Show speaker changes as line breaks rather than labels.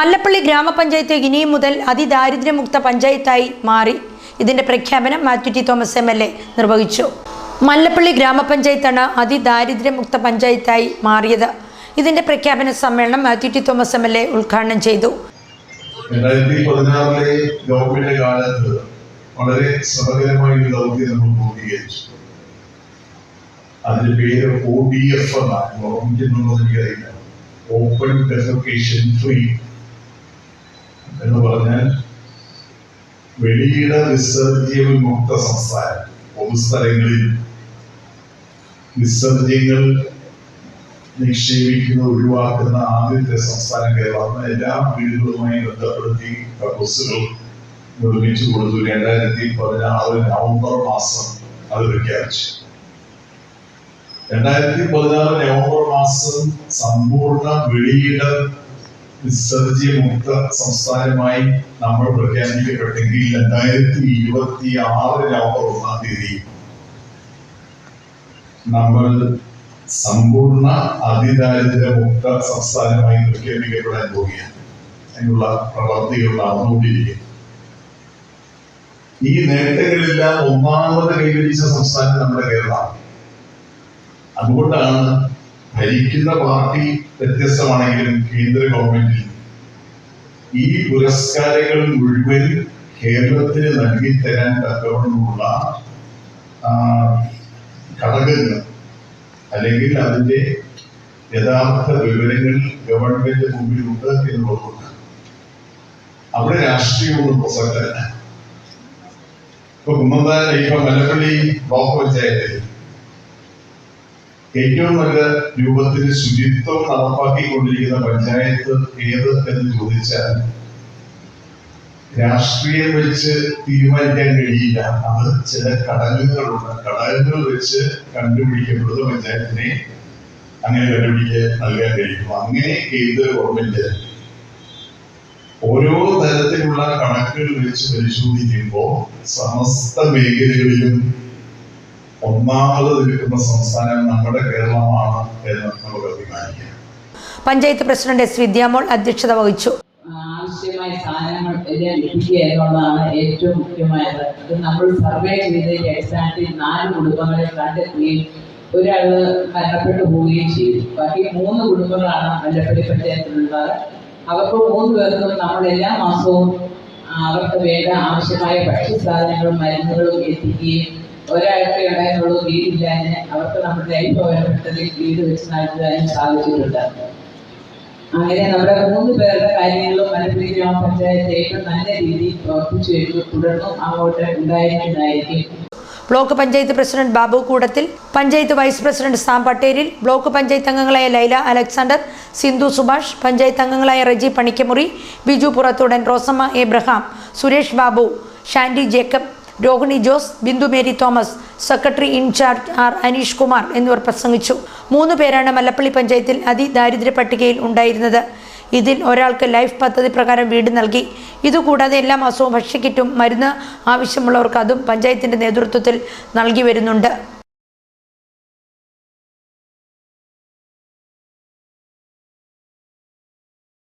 മല്ലപ്പള്ളി ഗ്രാമപഞ്ചായത്ത് ഇനിയും മുതൽ അതിദാരിദ്ര്യമുക്ത പഞ്ചായത്തായി മാറി. ഇതിന്റെ പ്രഖ്യാപനം Mathew T Thomas M L A നിർവഹിച്ചു. മല്ലപ്പള്ളി ഗ്രാമപഞ്ചായത്താണ് അതിദാരിദ്ര്യമുക്ത പഞ്ചായത്തായി മാറിയത്. ഇതിന്റെ പ്രഖ്യാപന സമ്മേളനം Mathew T Thomas M L A ഉദ്ഘാടനം ചെയ്തു.
വളരെ ഒരു പേര് എന്നാണ്. ഓപ്പൺ ഡെഫക്കേഷൻ ഫ്രീ എന്ന് പറഞ്ഞാൽ വെളിയിട വിസർജ്യം മുക്ത സംസ്ഥാനം പൊതുസ്ഥലങ്ങളിൽ വിസർജ്യങ്ങൾ നിക്ഷേപിക്കുന്ന ഒഴിവാക്കുന്ന ആദ്യത്തെ സംസ്ഥാനം കേരളം. എല്ലാ വീടുകളുമായി ബന്ധപ്പെടുത്തി ബസ്സുകൾ നിർമ്മിച്ചു കൊടുത്തു. രണ്ടായിരത്തി പതിനാറ് നവംബർ മാസം അത് പ്രഖ്യാപിച്ചു. രണ്ടായിരത്തി പതിനാറ് നവംബർ മാസം സമ്പൂർണ വെളിയിട വിസർജ്യമുക്ത സംസ്ഥാനമായി നമ്മൾ പ്രഖ്യാപിക്കപ്പെട്ടെങ്കിൽ രണ്ടായിരത്തി ഇരുപത്തി ആറ് നവംബർ ഒന്നാം തീയതി നമ്മൾ സമ്പൂർണ അതിദാരിദ്ര്യമുക്ത സംസ്ഥാനമായി പ്രഖ്യാപിക്കപ്പെടാൻ പോവുകയാണ് അതിനുള്ള പ്രവർത്തികൾ നടന്നുകൊണ്ടിരിക്കുന്നു ഈ നേട്ടങ്ങളെല്ലാം ഒന്നാമത് കൈവരിച്ച സംസ്ഥാനം നമ്മുടെ കേരളമാണ്. അതുകൊണ്ടാണ് ഭരിക്കുന്ന പാർട്ടി വ്യത്യസ്തമാണെങ്കിലും കേന്ദ്ര ഗവൺമെന്റിൽ ഈ പുരസ്കാരങ്ങൾ മുഴുവൻ കേരളത്തിന് നൽകിത്തരാൻ തക്കവണ്ണമുള്ള ഘടകങ്ങൾ അല്ലെങ്കിൽ അതിന്റെ യഥാർത്ഥ വിവരങ്ങൾ ഗവൺമെന്റ് മുമ്പിലുണ്ട് എന്നുള്ളതുകൊണ്ട് അവിടെ രാഷ്ട്രീയമൊന്നും പ്രസക്തല്ല. ഇപ്പൊ കുന്നന്താന ഇപ്പൊ മലപ്പള്ളി ബ്ലോക്ക് പഞ്ചായത്തിൽ ഏറ്റവും നല്ല രൂപത്തിൽ ശുചിത്വം നടപ്പാക്കിക്കൊണ്ടിരിക്കുന്ന പഞ്ചായത്ത് ഏത് എന്ന് ചോദിച്ചാൽ രാഷ്ട്രീയം വെച്ച് തീരുമാനിക്കാൻ കഴിയില്ല. അത് ചില ഘടകങ്ങളുണ്ട്. ഘടകങ്ങൾ വെച്ച് കണ്ടുപിടിക്കപ്പെടുന്ന പഞ്ചായത്തിനെ അങ്ങനെ കണ്ടുപിടിക്കാൻ നൽകാൻ കഴിയും. അങ്ങനെ കേന്ദ്ര ഗവൺമെന്റ് ഓരോ തരത്തിലുള്ള കണക്കുകൾ വെച്ച് പരിശോധിക്കുമ്പോൾ സമസ്ത മേഖലകളിലും ഒന്നാമത് നിൽക്കുന്ന സംസ്ഥാനം നമ്മുടെ കേരളമാണ് എന്ന് നമുക്ക് അഭിമാനിക്കാം.
പഞ്ചായത്ത് പ്രസിഡന്റ് എസ് വിദ്യാമോൾ അധ്യക്ഷത വഹിച്ചു.
ആവശ്യമായ സാധനങ്ങൾ എല്ലാം ലഭിക്കുക എന്നുള്ളതാണ് ഏറ്റവും മുഖ്യമായത്. അത് നമ്മൾ സർവേ ചെയ്തതിന്റെ അടിസ്ഥാനത്തിൽ നാല് കുടുംബങ്ങളെ കണ്ടെത്തുകയും ഒരാൾ മരണപ്പെട്ടു പോവുകയും ചെയ്തു. ബാക്കി മൂന്ന് കുടുംബങ്ങളാണ് മല്ലപ്പള്ളി പഞ്ചായത്തിലുള്ളത്. അവർക്ക് മൂന്ന് പേർക്കും നമ്മൾ എല്ലാ മാസവും അവർക്ക് വേണ്ട ആവശ്യമായ ഭക്ഷ്യസാധനങ്ങളും മരുന്നുകളും എത്തിക്കുകയും ഒരാൾക്ക് ഉണ്ടായിരുന്നുള്ളൂ വീടില്ലാഞ്ഞ് അവർക്ക് നമ്മുടെ പദ്ധതിയിൽ വീട് വെച്ച് നൽകുവാനും സാധിച്ചിട്ടുണ്ട്. അങ്ങനെ നമ്മുടെ മൂന്ന് പേരുടെ കാര്യങ്ങളും മലപ്പുറം ഗ്രാമപഞ്ചായത്ത് ഏറ്റവും നല്ല രീതിയിൽ പ്രവർത്തിച്ചു വരുന്നു. തുടർന്നും അങ്ങോട്ട് ഉണ്ടായിരിക്കുന്നതായിരിക്കും.
Block panchayat president Babu Koodathil panchayat vice president Sam Patteril block panchayat അംഗങ്ങളായ ലൈല അലക്സാണ്ടർ സിന്ധു സുഭാഷ് പഞ്ചായത്ത് അംഗങ്ങളായ Reji Panikkamuri Biju Purathudan Rosamma Abraham Suresh Babu Shandy Jacob Rohini Jose Bindu Mary Thomas secretary in charge R Aneesh Kumar എന്നിവർ പ്രസംഗിച്ചു. മൂന്ന് പേരാണ് മല്ലപ്പള്ളി പഞ്ചായത്തിൽ അതിദാരിദ്ര്യ പട്ടികയിൽ ഉണ്ടായിരുന്നത്. ഇതിൽ ഒരാൾക്ക് ലൈഫ് പദ്ധതി പ്രകാരം വീട് നൽകി. ഇതുകൂടാതെ എല്ലാ മാസവും ഭക്ഷ്യക്കിറ്റും മരുന്ന് ആവശ്യമുള്ളവർക്ക് അതും പഞ്ചായത്തിന്റെ നേതൃത്വത്തിൽ നൽകി വരുന്നുണ്ട്.